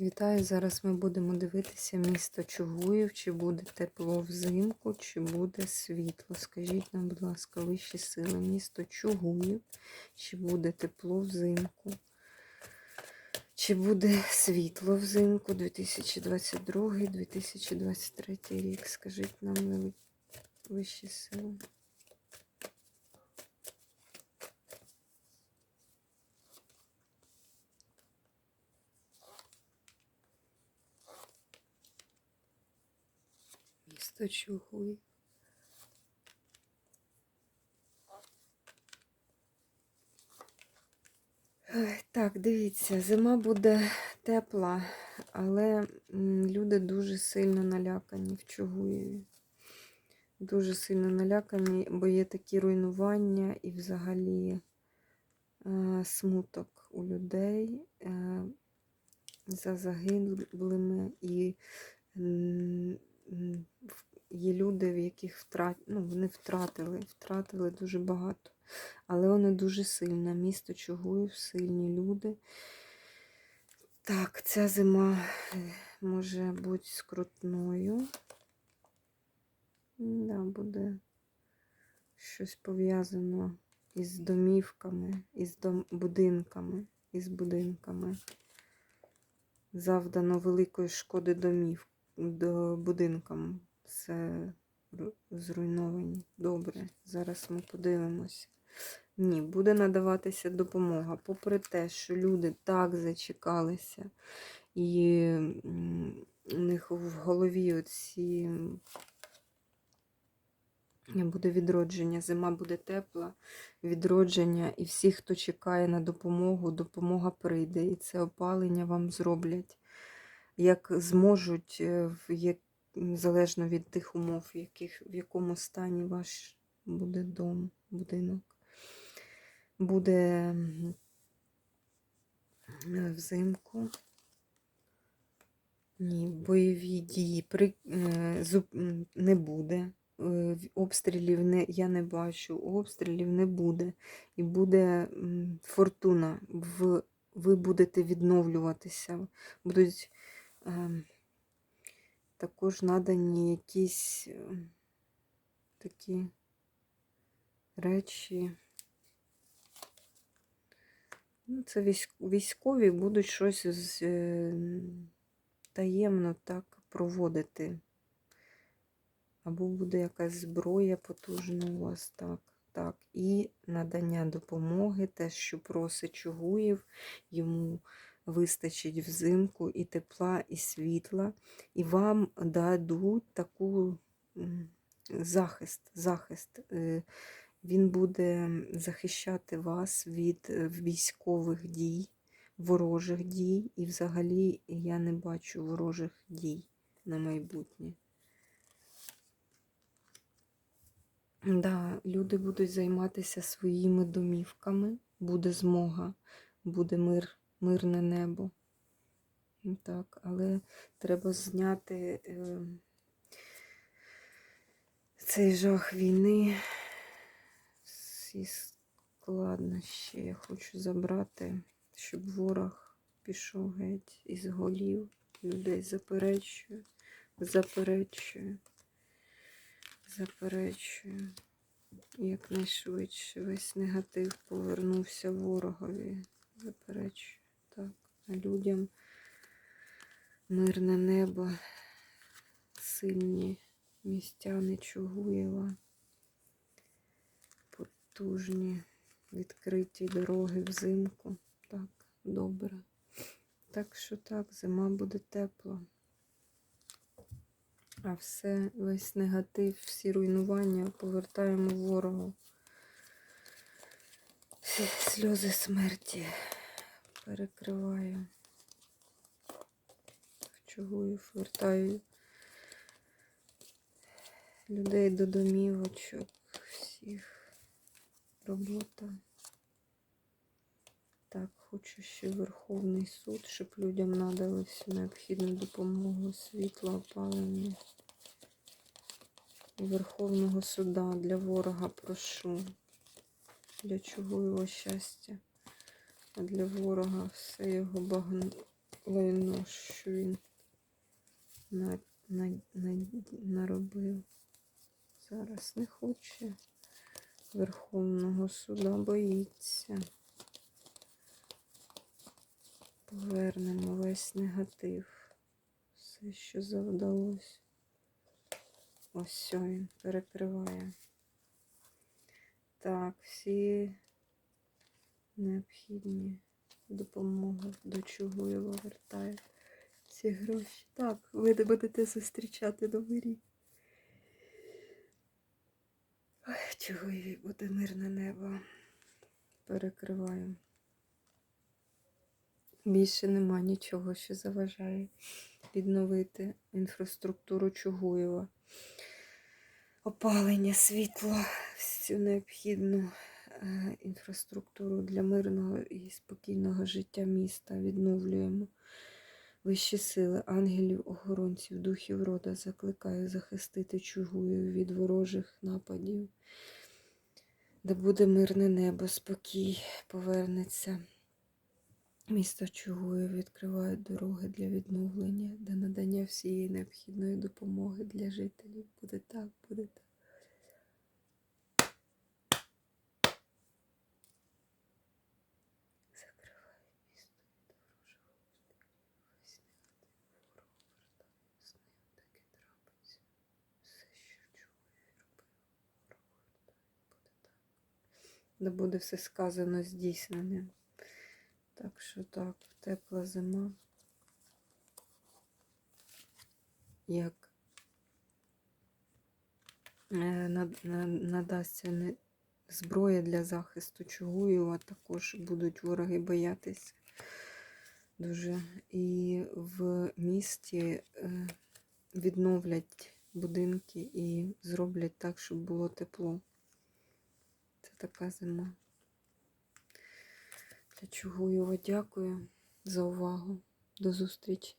Вітаю! Зараз ми будемо дивитися місто Чугуїв, чи буде тепло взимку, чи буде світло. Скажіть нам, будь ласка, вищі сили, місто Чугуїв, чи буде тепло взимку, чи буде світло взимку 2022-2023 рік. Скажіть нам вищі сили. Місто Чугуїв. Так, дивіться, зима буде тепла, але люди дуже сильно налякані в Чугуєві. Дуже сильно налякані, бо є такі руйнування і взагалі е, смуток у людей е, за загиблими і в- є люди, в яких втрат... ну, вони втратили, втратили дуже багато. Але воно дуже сильне. Місто Чугуїв, сильні люди. Так, ця зима е, може бути скрутною. Да, буде щось пов'язано із домівками, із дом... будинками, із будинками. Завдано великої шкоди домів до будинкам. Це зруйновані. Добре, зараз ми подивимося. Ні, буде надаватися допомога. Попри те, що люди так зачекалися, і у них в голові оці буде відродження, зима буде тепла, відродження, і всі, хто чекає на допомогу, допомога прийде. І це опалення вам зроблять, як зможуть, е, в як... залежно від тих умов, в, яких... в якому стані ваш буде дом, будинок. Буде е, взимку. Ні, бойові дії при, е, не буде. Е, Обстрілів не, я не бачу, обстрілів не буде. І буде фортуна. В, ви будете відновлюватися. Будуть е, також надані якісь е, такі речі. Ну, це військові будуть щось з, е, таємно так проводити. Або буде якась зброя потужна у вас, так. Так, і надання допомоги, те, що просить Чугуєв, йому вистачить взимку і тепла, і світла, і вам дадуть таку захист, захист. Е, Він буде захищати вас від е, військових дій, ворожих дій, і взагалі я не бачу ворожих дій на майбутнє. Да, люди будуть займатися своїми домівками, буде змога, буде мир, мирне небо. Ну Так, але треба зняти е, цей жах війни. Всі складнощі я хочу забрати, щоб ворог пішов геть із голів. Людей заперечую, заперечую, заперечую. Якнайшвидше весь негатив повернувся ворогові. Заперечую. Так, а людям мирне небо, сильні містяни Чугуєва, потужні, відкриті дороги взимку. Так, добре. Так що так, зима буде тепла. А все, весь негатив, всі руйнування повертаємо ворогу. Сльози смерті перекриваю. Вчугую, вертаю людей до домівочок, всіх робота. Так, хочу ще Верховний суд, щоб людям надали всю необхідну допомогу, світло, опалення. Верховного суда для ворога прошу. Для чого його щастя? А для ворога все його багно що він на, на, на, наробив. Зараз не хоче. Верховного суда боїться. Повернемо весь негатив. Все, що завдалось. Ось все він перекриває. Так, всі необхідні допомоги до чого я вертаю ці гроші. Так, ви будете зустрічати новий рік. Ой, чого їй буде мирне небо. Перекриваю. Більше нема нічого, що заважає відновити інфраструктуру Чугуєва. Опалення, світло, всю необхідну інфраструктуру для мирного і спокійного життя міста відновлюємо. Вищі сили, ангелів, охоронців, духів рода закликаю захистити Чугуїв від ворожих нападів, де буде мирне небо, спокій повернеться. Місто Чугуїв відкривають дороги для відновлення, для надання всієї необхідної допомоги для жителів. Буде так, буде так. Закриваю місто від ворожого обстрілу. Весь негатив ворог вертає з ним, так і трапиться. Все, що чує і робив, ворог вертає. Буде так. Да буде все сказано здійсненим. Так що так, тепла зима. Як е, над- на- надасться зброя для захисту Чугуєва, також будуть вороги боятися дуже. І в місті е, відновлять будинки і зроблять так, щоб було тепло. Така зима. Для його дякую за увагу. До зустрічі.